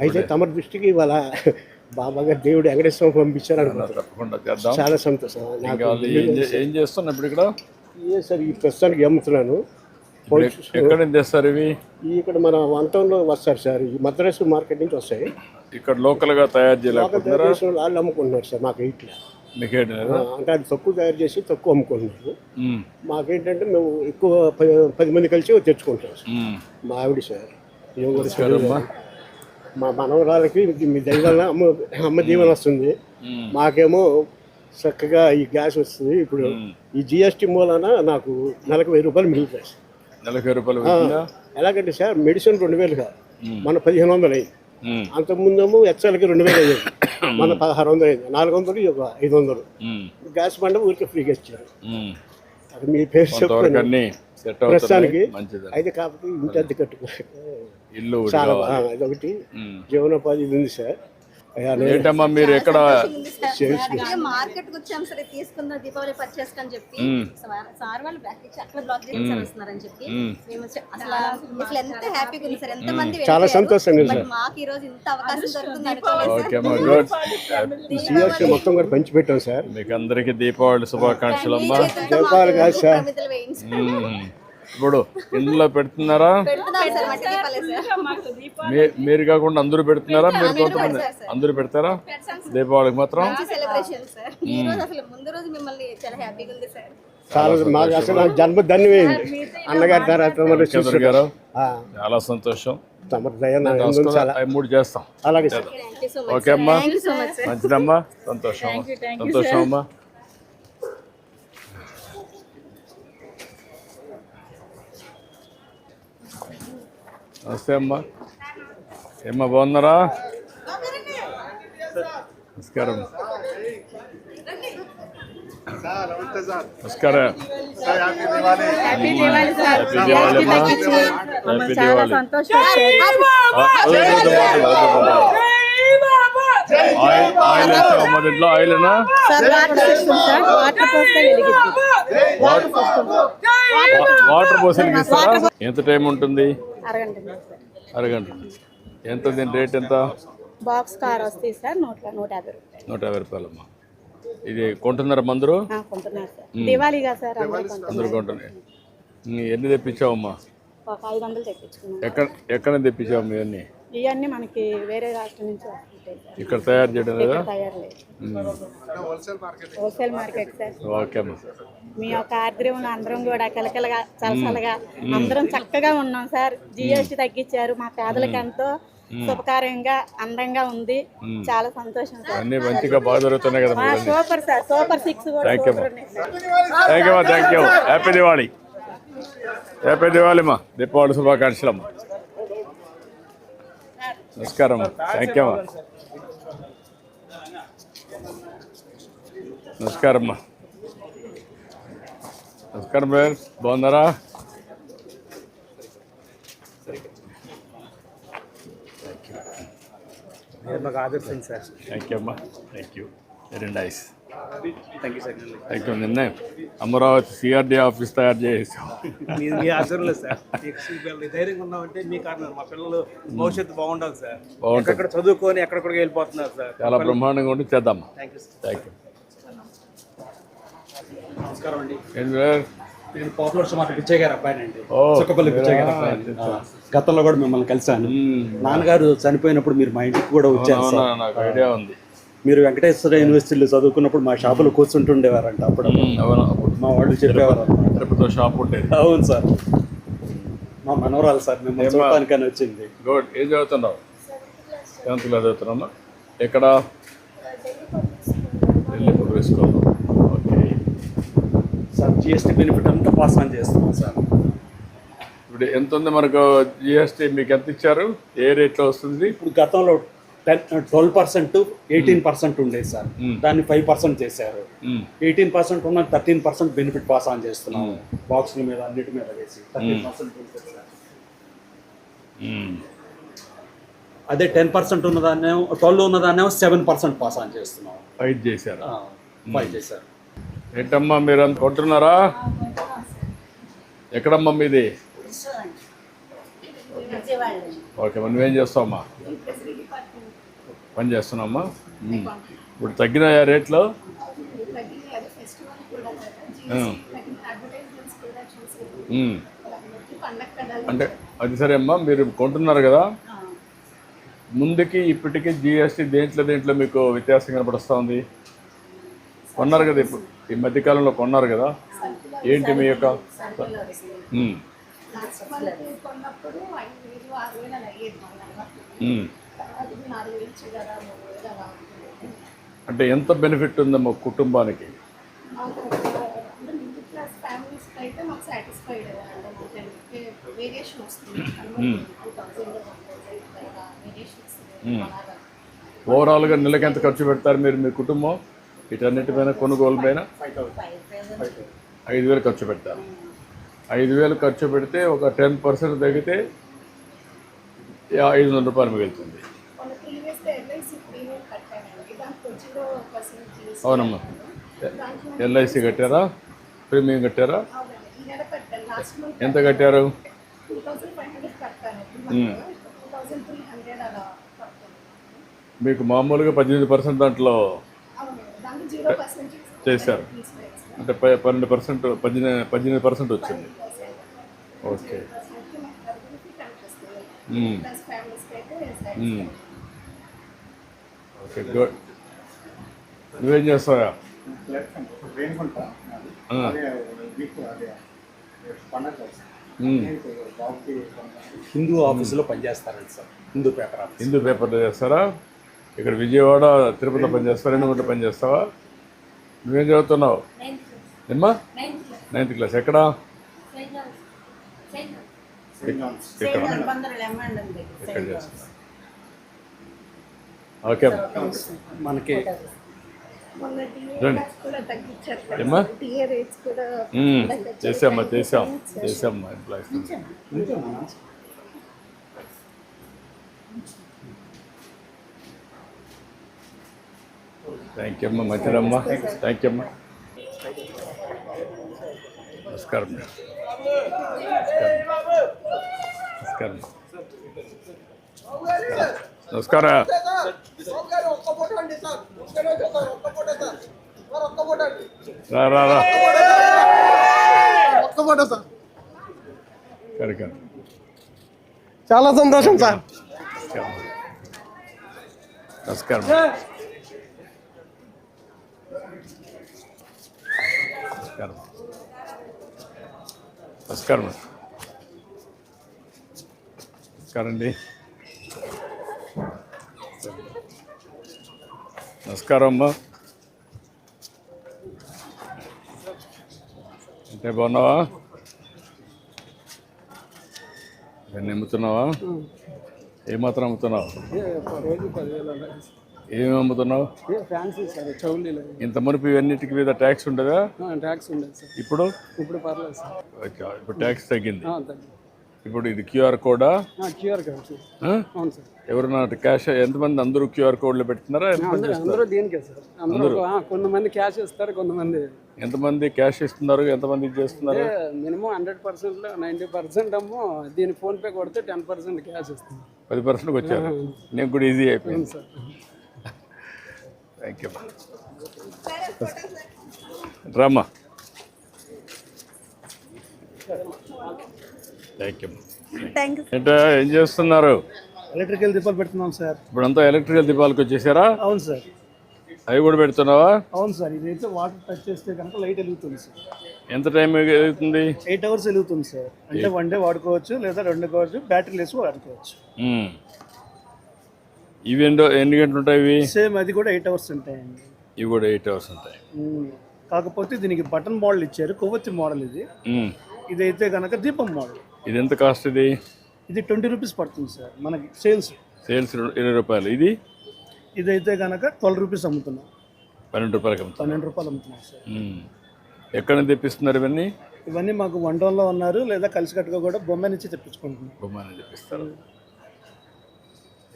అయితే తమరి దృష్టికి ఇవాళ బాబా గారు దేవుడు వెంకటేశ్వరం పంపించారు అనుకుంటున్నాను. తప్పకుండా చేద్దాం. చాలా సంతోషం. నాకు ఏం చే- ఏం చేస్తున్నా ఇప్పుడు ఇక్కడ? సార్ ఈ ప్రస్తుతానికి అమ్ముతున్నాను ఇప్పుడు ఎక్- ఎక్కడ నుంచి తెస్తారు ఇవి? ఈ ఇక్కడ మన వన్ టౌన్లో వస్తారు సార్. ఈ మద్రాసు మార్కెట్ నుంచి వస్తాయి. ఇక్కడ లోకల్గా తయారు తయారు చేసిన వాళ్ళు అమ్ముకుంటున్నారు సార్ మాకు ఇట్లా. లేదా? అంటే అది తక్కువ తయారు చేసి తక్కువ అమ్ముకుంటున్నారు. ఉమ్, మాకేంటంటే మేము ఎక్కువ పది పది మంది కలిసి తెచ్చుకుంటాం సార్. ఉమ్. మా ఆవిడ సార్. ఏం కూడా నమస్కారమ్మా. మా మనవరాలకి మీ దైవాల అమ్మ అమ్మ దీవెన వస్తుంది. మాకేమో చక్కగా ఈ గ్యాస్ వస్తుంది. ఇప్పుడు ఈ జిఎస్టీ మూలాన నాకు నెలకు వెయ్యి రూపాయలు మిగులుతాయి సార్. నలభై రూపాయలు ఎలాగంటే సార్ మెడిసిన్ రెండు వేలు కాదు. మన పదిహేను వందలు అయ్యింది ఉమ్, అంతకుముందేమో హెచ్ఎల్కి రెండు వేలు అయ్యేది మన పదహారు వందలు అయింది. నాలుగు వందలు ఒక ఐదు వందలు. ఉమ్, గ్యాస్ బండ ఊరికి ఫ్రీగా ఇచ్చారు. ఉమ్. అది మీ పేరు కొంతవరకు చెప్తాను అన్ని సెట్ ప్రస్తుతానికి మంచిది. అయితే కాకపోతే ఇంటి అద్దె కట్టుకో ఇల్లు ఒకటి చాలా. జీవనోపాధి ఇది ఉంది సార్ ఏంటమ్మా మీరు ఎక్కడ మార్కెట్కి వచ్చాం సరే తీసుకుందాం దీపావళి పర్చేస్ అని చెప్పి. సార్- వాళ్ళు అక్కడ బ్లాక్ చేసి సార్ వస్తున్నారని చెప్పి. మేము. అసలు ఎంత హ్యాపీగా ఉంది సార్. ఎంత మంది చాలా. సంతోషంగా మాకు ఈ రోజు ఇంత అవకాశం దొరుకుతుంది మొత్తం కూడా పంచిపెట్టాం సార్. మీకు అందరికీ దీపావళి శుభాకాంక్షలు అమ్మా. దీపావళి కాదు సార్. ఇప్పుడు ఇంట్లో పెడుతున్నారా? మీరు కాకుండా అందరూ పెడుతున్నారా? మీరు కొంతమంది. అందరూ పెడతారా? దీపావళికి మాత్రం? మంచి సెలబ్రేషన్ సార్. ఈ రోజు అసలు ముందు రోజు మిమ్మల్ని చాలా హ్యాపీగా ఉంది సార్. చాలా మాకు అసలు నాకు జన్మ ధన్యమైంది. అన్నగారి తర్వాత గారు ఆ, చాలా సంతోషం. తమరి దయ నా ఎందు ఉంది చాలా. అవి మూడు చేస్తాం. అలాగే ఓకే అమ్మా. మంచిదమ్మా. సంతోషం. అమ్మా. సంతోషం అమ్మా. నమస్తే అమ్మా ఏమ్మా బాగున్నారా నమస్కారం నమస్కారం హ్యాపీ దివాళీ ఆయిల్ ఆయిల్ వేస్తావమ్మా దీంట్లో ఆయిల్నా వాటర్ పోసలకి ఇస్తారా ఎంత టైం ఉంటుంది? అరగంట ఎంత దీని రేట్ ఎంత? బాక్స్ కార్ వస్తాయి సార్. నూట నూట యాభై రూపాయలు. నూట యాభై రూపాయలమ్మా. ఇది కొంటున్నారా మందరు ఆ, కొంటున్నారు సార్. దివాళీగా సార్ అందరూ కొంటున్నారు. అందరు కొంటున్నాయి. నీ ఎన్ని తెప్పించావమ్మా? ఒక ఐదు వందలు తెప్పించుకున్నాం. ఎక్కడ ఎక్కడ తెప్పించావు ఇవన్నీ? ఇవన్నీ మనకి వేరే రాష్ట్రం నుంచి ఇక్కడ తయారు చేయడం లేదా? Wholesale market sir. మీ యొక్క ఆర్ద్రంలో అందరం కూడా కలకలగా చలసలగా అందరం చక్కగా ఉన్నాం సార్. జిఎస్టీ తగ్గించారు. మా పేదలకు ఎంతో శుభకార్యంగా అందంగా ఉంది. చాలా సంతోషం సార్. అన్నీ మంచిగా బాగా జరుగుతున్నాయి కదా super sir. Super six thank you thank you happy Diwali happy Diwali అమ్మా దీపావళి శుభాకాంక్షలు అమ్మా. నమస్కారం థ్యాంక్ యూ అమ్మా. నమస్కారం నమస్కారం బ్రదర్ బాగున్నారా? మాకు ఆదర్శం సార్. థ్యాంక్ యూ అమ్మా. Thank you very nice thank you sir thank you నిన్నే అమరావతి సిఆర్డీ ఆఫీస్ తయారు చేసాం మీ సార్. ధైర్యంగా ఉన్నామంటే మీ కారణం మా పిల్లలు భవిష్యత్తు బాగుండాలి సార్. ఎక్కడ చదువుకొని ఎక్కడెక్కడికి వెళ్ళిపోతున్నారు సార్. చాలా బ్రహ్మాండంగా ఉండి చేద్దాం. Thank you sir thank you నమస్కారం అండి. నేను పాపులర్ సుమార్ పిచ్చయ్య గారు అబ్బాయినండి. చుక్కపల్లి పిచ్చయ్య గారు అబ్బాయి. గతంలో కూడా మిమ్మల్ని కలిశాను. నాన్నగారు చనిపోయినప్పుడు మీరు మా ఇంటికి కూడా వచ్చారు ఐడియా ఉంది. మీరు వెంకటేశ్వర యూనివర్సిటీలో చదువుకున్నప్పుడు మా షాపులో కూర్చుంటుండేవారంట అప్పుడు. మా వాళ్ళు చెప్పేవారు షాప్ ఉండేది. అవును సార్. మా మనవరాలు సార్ మిమ్మల్ని చూడటానికని వచ్చింది. గుడ్. ఏం చదువుతున్నావు? సెవెంత్ క్లాస్ చదువుతున్నామా ఎక్కడ? ఓకే సార్ జిఎస్టీ బెనిఫిట్ అంతా పాస్ ఆన్ చేస్తున్నాం సార్. ఇప్పుడు ఎంత ఉంది మనకు జిఎస్టీ? మీకు ఎంత ఇచ్చారు? ఏ రేట్లో వస్తుంది? ఇప్పుడు గతంలో ten twelve percent eighteen percent ఉండేది సార్. దాన్ని ఫైవ్ పర్సెంట్ చేశారు. ఎయిటీన్ పర్సెంట్ ఉన్న thirteen percent benefit pass on చేస్తున్నాం. బాక్సుల మీద అన్నిటి మీద వేసి థర్టీన్ పర్సెంట్. అదే టెన్ పర్సెంట్ ఉన్నదాన్నేమో ట్వెల్వ్ ఉన్నదాన్నేమో సెవెన్ పర్సెంట్ పాస్ ఆన్ చేస్తున్నాం. ఫైట్ చేశారు? ఫైవ్ చేశారు. ఏంటమ్మా మీరు అంత కొంటున్నారా? ఎక్కడమ్మా మీది? ఓకే మరి నువ్వేం చేస్తావమ్మా? పని చేస్తున్నామ్మా. ఇప్పుడు తగ్గినాయా రేట్లు. అంటే అది సరే అమ్మా మీరు కొంటున్నారు కదా? ముందుకి ఇప్పటికీ జిఎస్టీ దేంట్లో దేంట్లో మీకు వ్యత్యాసం కనపడుస్తూ ఉంది? కొన్నారు కదా ఇప్పుడు ఈ మధ్యకాలంలో కొన్నారు కదా ఏంటి మీ యొక్క. అంటే ఎంత బెనిఫిట్ ఉందమ్మా కుటుంబానికి ఓవరాల్గా నెలకి ఎంత ఖర్చు పెడతారు మీరు మీ కుటుంబం వీటన్నిటిపైన కొనుగోలు పైన ఐదు వేలు ఖర్చు పెడతారు. ఐదు వేలు ఖర్చు పెడితే ఒక టెన్ పర్సెంట్ తగ్గితే ఐదు వందల రూపాయలు మిగులుతుంది. అవునమ్మా. ఎల్ఐసి కట్టారా? ప్రీమియం కట్టారా? ఎంత కట్టారు. మీకు మామూలుగా పద్దెనిమిది పర్సెంట్ దాంట్లో అవునండి దానికి జీరో పర్సెంట్ చేశారు. అంటే ప- పన్నెండు పర్సెంట్ పద్దెనిమిది పద్దెనిమిది పర్సెంట్ వచ్చింది. ఓకే. Okay good. నువ్వేం చేస్తావా. హిందూ ఆఫీసులో పనిచేస్తారండి సార్. హిందూ పేపర్ హిందూ పేపర్లో చేస్తారా? ఇక్కడ విజయవాడ తిరుపతిలో రెండు గంటలు పనిచేస్తావా? నువ్వేం చదువుతున్నావు? ఏమ్మా నైన్త్ క్లాస్ ఎక్కడ? ఓకే. అమ్మా. మనకి. చేసామ్మా చేసాం. చేసామ్మా ఎంప్లాయీస్ థ్యాంక్ యూ అమ్మా. మంచిదమ్మా. థ్యాంక్ యూ అమ్మా. నమస్కారం. నమస్కారం. నమస్కారం. రా రా రా. కరెక్ట్ చాలా సంతోషం సార్. నమస్కారం. నమస్కారం. నమస్కారం. నమస్కారం అండి నమస్కారం అమ్మా. అంటే బాగున్నావా? ఇవన్నీ అమ్ముతున్నావా? ఏమాత్రం అమ్ముతున్నావు? ఏమేమి అమ్ముతున్నావు? ఫ్యాన్సీ సార్ చౌలీలో. ఇంత మునుపు ఇవన్నిటికి మీద ట్యాక్స్ ఉండదా? ట్యాక్స్ ఉండేది సార్. ఇప్పుడు? ఇప్పుడు పర్లేదు సార్. ఓకే, ఇప్పుడు ట్యాక్స్ తగ్గింది. తగ్గి ఇప్పుడు ఇది క్యూఆర్ కోడా? క్యూఆర్ ఆ? అవును సార్. ఎవరన్నా క్యాష్ ఎంతమంది అందరూ క్యూఆర్ కోడ్లు పెడుతున్నారా ఎంతమంది అందరూ అందరూ దీనికే సార్? అందరూ ఆ, కొంతమంది క్యాష్ ఇస్తారు కొంతమంది ఎంతమంది క్యాష్ ఇస్తున్నారు ఎంతమంది చేస్తున్నారు? మినిమం హండ్రెడ్ పర్సెంట్లో నైంటీ పర్సెంట్ అమ్మో దీని ఫోన్పే కొడితే టెన్ పర్సెంట్ క్యాష్ ఇస్తుంది పది పర్సెంట్కి వచ్చారు. నేను కూడా ఈజీ అయిపోయింది. సార్. థ్యాంక్ యూ రామ్మా. థ్యాంక్ యూ థ్యాంక్ యూ ఏంటో ఏం చేస్తున్నారు? ఎలక్ట్రికల్ దీపాలు పెడుతున్నాం సార్. ఇప్పుడంతా ఎలక్ట్రికల్ దీపాలకు వచ్చేసారా? అవును సార్. అవి కూడా పెడుతున్నావా? అవును సార్. ఇదైతే వాటర్ టచ్ చేస్తే కనుక లైట్ వెలుగుతుంది సార్. ఎంత టైం అవుతుంది ఎయిట్ అవర్స్ వెలుగుతుంది సార్. అంటే వన్ డే వాడుకోవచ్చు లేదా రెండు కావచ్చు బ్యాటరీ లేసి వాడుకోవచ్చు. ఇవి ఎన్నో ఎన్ని గంటలు ఉంటాయి ఇవి? సేమ్ అది కూడా ఎయిట్ అవర్స్ ఉంటాయండి. ఇవి కూడా ఎయిట్ అవర్స్ ఉంటాయి. కాకపోతే దీనికి బటన్ మోడల్ ఇచ్చారు కొవ్వొత్తి మోడల్ ఇది. ఇదైతే కనుక దీపం మోడల్. ఇది ఎంత కాస్ట్ ఇది? ఇది ట్వంటీ రూపీస్ పడుతుంది సార్ మనకి సేల్స్. సేల్స్ ఇరవై రూపాయలు. ఇది? ఇదైతే కనుక ట్వెల్వ్ రూపీస్ అమ్ముతున్నాం. పన్నెండు రూపాయలకి పన్నెండు రూపాయలు అమ్ముతున్నాం సార్. ఎక్కడ తెప్పిస్తున్నారు ఇవన్నీ? ఇవన్నీ మాకు వన్ డౌన్లో ఉన్నారు లేదా కలిసికట్టుగా కూడా బొమ్మ నుంచి తెప్పించుకుంటున్నాం. బొమ్మని తెప్పిస్తారు.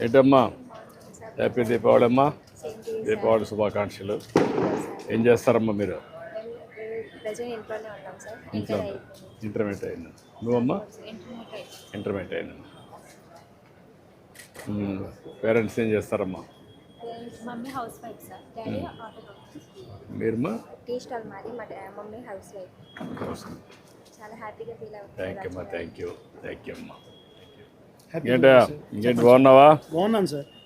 ఏంటమ్మా? హ్యాపీ దీపావళి అమ్మా. దీపావళి శుభాకాంక్షలు. ఏం చేస్తారమ్మా మీరు? ఇంట్లో ఇంటర్మీడియట్ అయినా. నువ్వమ్మా? ఇంటర్మీడియట్ అయినా. పేరెంట్స్ ఏం చేస్తారమ్మా? Mummy house wife sir. Daddy auto మీరమ్మా? Tea stall మాది. మా డా- మమ్మీ హౌస్ వైఫ్. చాలా హ్యాపీగా ఫీల్ థ్యాంక్ యూ అమ్మా థ్యాంక్ యూ. థ్యాంక్ యూ అమ్మా. ఇంకేంటా ఇంకేంటి బాగున్నావా? బాగున్నాను సార్.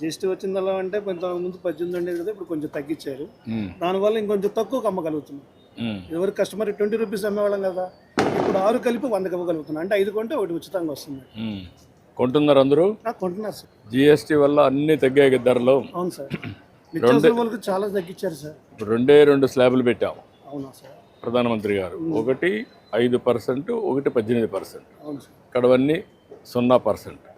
జిఎస్టీ వచ్చిందల్లా అంటే కొంత ముందు పద్దెనిమిది ఉండేది కదా ఇప్పుడు కొంచెం తగ్గించారు. దానివల్ల ఇంకొంచెం తక్కువ అమ్మగలుగుతున్నాం ఎవరు కస్టమర్ ట్వంటీ రూపీస్ అమ్మేవాళ్ళం కదా ఇప్పుడు ఆరు కలిపి వందకి ఇవ్వగలుగుతున్నాం. అంటే ఐదు కొంటే ఒకటి ఉచితంగా వస్తుంది. కొంటున్నారు అందరూ? కొంటున్నారు సార్. జిఎస్టీ వల్ల అన్ని తగ్గాయి ధరలు? అవును సార్. చాలా తగ్గించారు సార్. రెండే రెండు స్లాబులు పెట్టాం. అవునా సార్? ప్రధానమంత్రి గారు. ఒకటి ఐదు పర్సెంట్ ఒకటి పద్దెనిమిది పర్సెంట్. అవును సార్. ఇక్కడవన్నీ సున్నా పర్సెంట్.